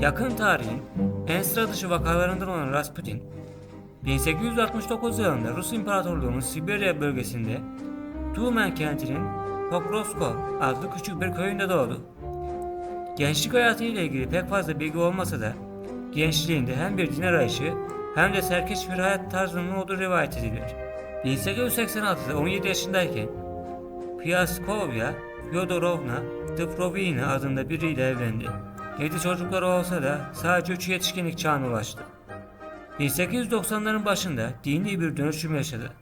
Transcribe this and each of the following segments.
Yakın tarihin en sıra dışı vakalarından olan Rasputin, 1869 yılında Rus İmparatorluğu'nun Sibirya bölgesinde Tumen kentinin Pokrovsko adlı küçük bir köyünde doğdu. Gençlik hayatı ile ilgili pek fazla bilgi olmasa da gençliğinde hem bir din arayışı hem de serkeş bir hayat tarzının olduğu rivayet edilir. 1886'da 17 yaşındayken Piaskovya Fyodorovna Diprovina adında biriyle evlendi. 7 çocukları olsa da sadece 3 yetişkinlik çağına ulaştı. 1890'ların başında dini bir dönüşüm yaşadı.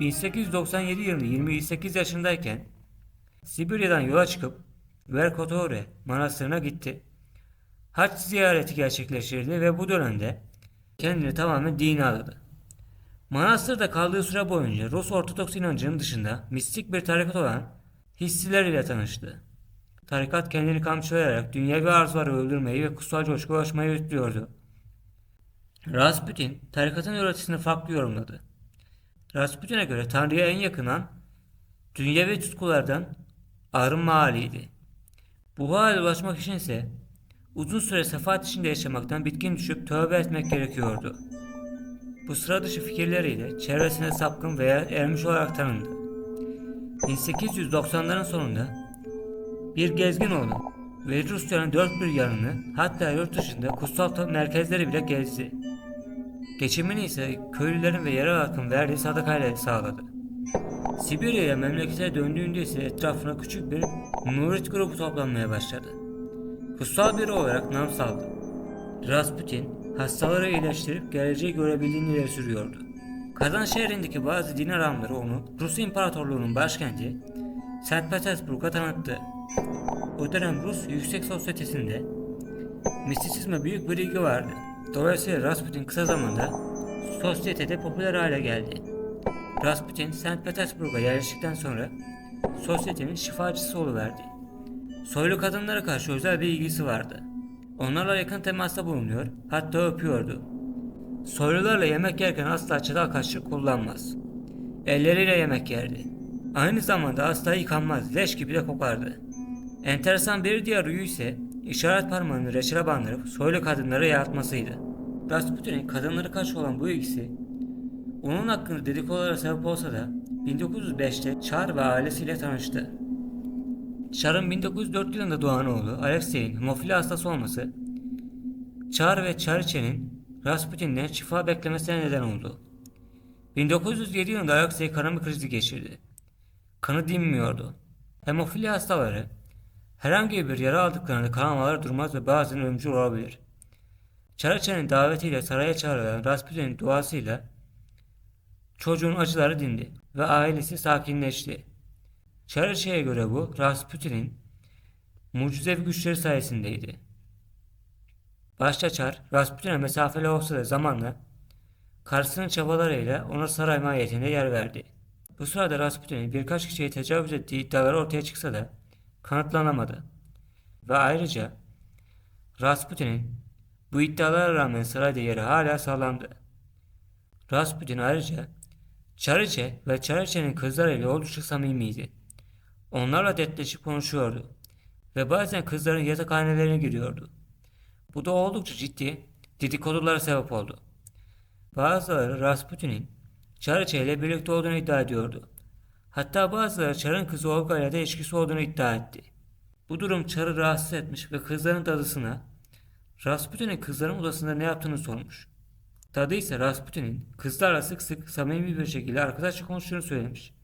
1897 yılında 28 yaşındayken Sibirya'dan yola çıkıp Verkotore manastırına gitti. Haç ziyareti gerçekleştirdi ve bu dönemde kendini tamamen dine adadı. Manastırda kaldığı süre boyunca Rus Ortodoks inancının dışında mistik bir tarikat olan hissiler ile tanıştı. Tarikat kendini kamçılayarak dünyevi arzuları öldürmeyi ve kutsal coşku ulaşmayı öğütlüyordu. Rasputin tarikatın öğretisini farklı yorumladı. Rasputin'e göre Tanrı'ya en yakınan dünyevi tutkulardan arınma haliydi. Bu hale ulaşmak için ise uzun süre sefaat içinde yaşamaktan bitkin düşüp tövbe etmek gerekiyordu. Bu sıra dışı fikirleriyle çevresine sapkın veya ermiş olarak tanındı. 1890'ların sonunda bir gezgin oldu ve Rusya'nın dört bir yanını hatta yurt dışında kutsal merkezleri bile gezdi. Geçimini ise köylülerin ve yerel halkın verdiği sadakayla sağladı. Sibirya'ya memlekete döndüğünde ise etrafına küçük bir murit grubu toplanmaya başladı. Kutsal biri olarak nam saldı. Rasputin hastaları iyileştirip geleceği görebildiğini ileri sürüyordu. Kazan şehrindeki bazı din adamları onu Rus İmparatorluğu'nun başkenti St. Petersburg'a tanıttı. O dönem Rus yüksek sosyetesinde mistisizme büyük bir ilgi vardı. Dolayısıyla Rasputin kısa zamanda sosyetede popüler hale geldi. Rasputin St. Petersburg'a yerleştikten sonra sosyetenin şifacısı oluverdi. Soylu kadınlara karşı özel bir ilgisi vardı. Onlarla yakın temasta bulunuyor, hatta öpüyordu. Soylularla yemek yerken asla çatal kaşık kullanmaz. Elleriyle yemek yerdi. Aynı zamanda asla yıkanmaz, leş gibi de kokardı. Enteresan bir diğer huyu ise işaret parmağını reçele bandırıp soylu kadınlara yaratmasıydı. Rasputin'in kadınlara karşı olan bu ilgisi onun hakkında dedikodulara sebep olsa da 1905'te Çar ve ailesiyle tanıştı. Çar'ın 1904 yılında doğan oğlu Alexey'in hemofili hastası olması Çar ve Çariçe'nin Rasputin'den şifa beklemesine neden oldu. 1907 yılında Alexey kanama krizi geçirdi. Kanı dinmiyordu. Hemofili hastaları herhangi bir yara aldıklarında kanamalar durmaz ve bazen ölümcül olabilir. Çariçe'nin davetiyle saraya çağrılan Rasputin'in duasıyla çocuğun acıları dindi ve ailesi sakinleşti. Çariçe'ye göre bu Rasputin'in mucizevi güçleri sayesindeydi. Başta Çar, Rasputin'e mesafeli olsa da zamanla karısının çabalarıyla ona saray mahiyetinde yer verdi. Bu sırada Rasputin'in birkaç kişiye tecavüz ettiği iddiaları ortaya çıksa da kanıtlanamadı. Ve ayrıca Rasputin'in bu iddialara rağmen sarayda yeri hala sağlamdı. Rasputin ayrıca Çariçe ve Çariçe'nin kızlarıyla oldukça samimiydi. Onlarla dertleşip konuşuyordu ve bazen kızların yatakhanelerine giriyordu. Bu da oldukça ciddi dedikodulara sebep oldu. Bazıları Rasputin'in Çariçe ile birlikte olduğunu iddia ediyordu. Hatta bazıları Çar'ın kızı Olga ile de ilişkisi olduğunu iddia etti. Bu durum Çar'ı rahatsız etmiş ve kızların dadısına Rasputin'in kızların odasında ne yaptığını sormuş. Dadı ise Rasputin'in kızlarla sık sık samimi bir şekilde arkadaşça konuştuğunu söylemiş.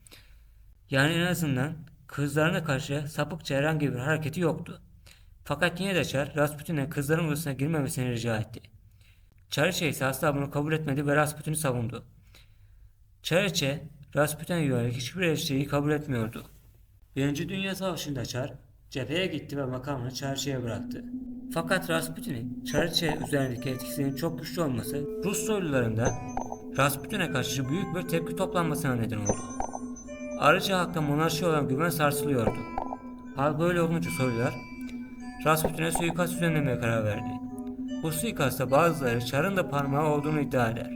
Yani en azından kızlarına karşı sapıkça herhangi bir hareketi yoktu. Fakat yine de Çar Rasputin'e kızların odasına girmemesini rica etti. Çariçe ise asla bunu kabul etmedi ve Rasputin'i savundu. Çariçe, Rasputin'e yönelik hiçbir eleştiriyi kabul etmiyordu. Birinci Dünya Savaşı'nda Çar, cepheye gitti ve makamını Çariçe'ye bıraktı. Fakat Rasputin'in Çariçe üzerindeki etkisinin çok güçlü olması Rus soylularında Rasputin'e karşı büyük bir tepki toplanmasına neden oldu. Ayrıca halkta monarşi olan güven sarsılıyordu. Hal böyle olunca soylular Rasputin'e suikast düzenlemeye karar verdi. Bu suikastta bazıları Çar'ın da parmağı olduğunu iddia eder.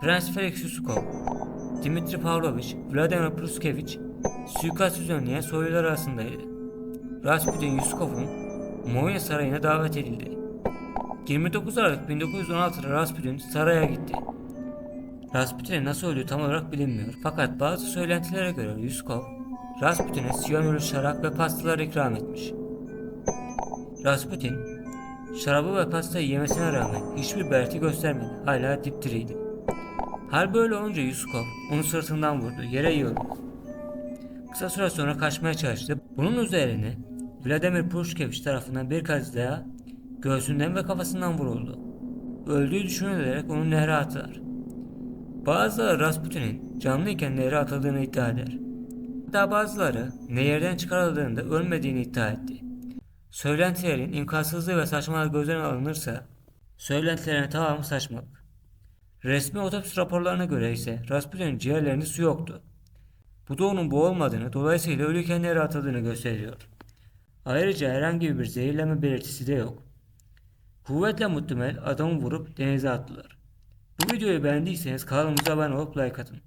Prens Felix Yusukov, Dimitri Pavlovich, Vladimir Pruskevich suikast düzenleyen soylular arasındaydı. Rasputin Yusukov'un Moya Sarayı'na davet edildi. 29 Aralık 1916'da Rasputin saraya gitti. Rasputin'in nasıl öldüğü tam olarak bilinmiyor. Fakat bazı söylentilere göre Yuskov, Rasputin'e siyanürlü şarap ve pastalar ikram etmiş. Rasputin, şarabı ve pastayı yemesine rağmen hiçbir belirti göstermedi. Hala dipdiriydi. Hal böyle olunca Yuskov onu sırtından vurdu, yere yığıldı. Kısa süre sonra kaçmaya çalıştı. Bunun üzerine Vladimir Pushkevich tarafından bir kez daha göğsünden ve kafasından vuruldu. Öldüğü düşünülerek onu nehre attılar. Bazıları Rasputin'in canlıyken nehre atıldığını iddia eder. Hatta bazıları nehirden çıkarıldığında ölmediğini iddia etti. Söylentilerin imkansızlığı ve saçmalığı göz önüne alınırsa söylentilerin tamamı saçmalık. Resmi otopsi raporlarına göre ise Rasputin'in ciğerlerinde su yoktu. Bu da onun boğulmadığını, dolayısıyla ölüyken nereye atıldığını gösteriyor. Ayrıca herhangi bir zehirlenme belirtisi de yok. Kuvvetle muhtemel adamı vurup denize attılar. Bu videoyu beğendiyseniz kanalımıza abone olup like atın.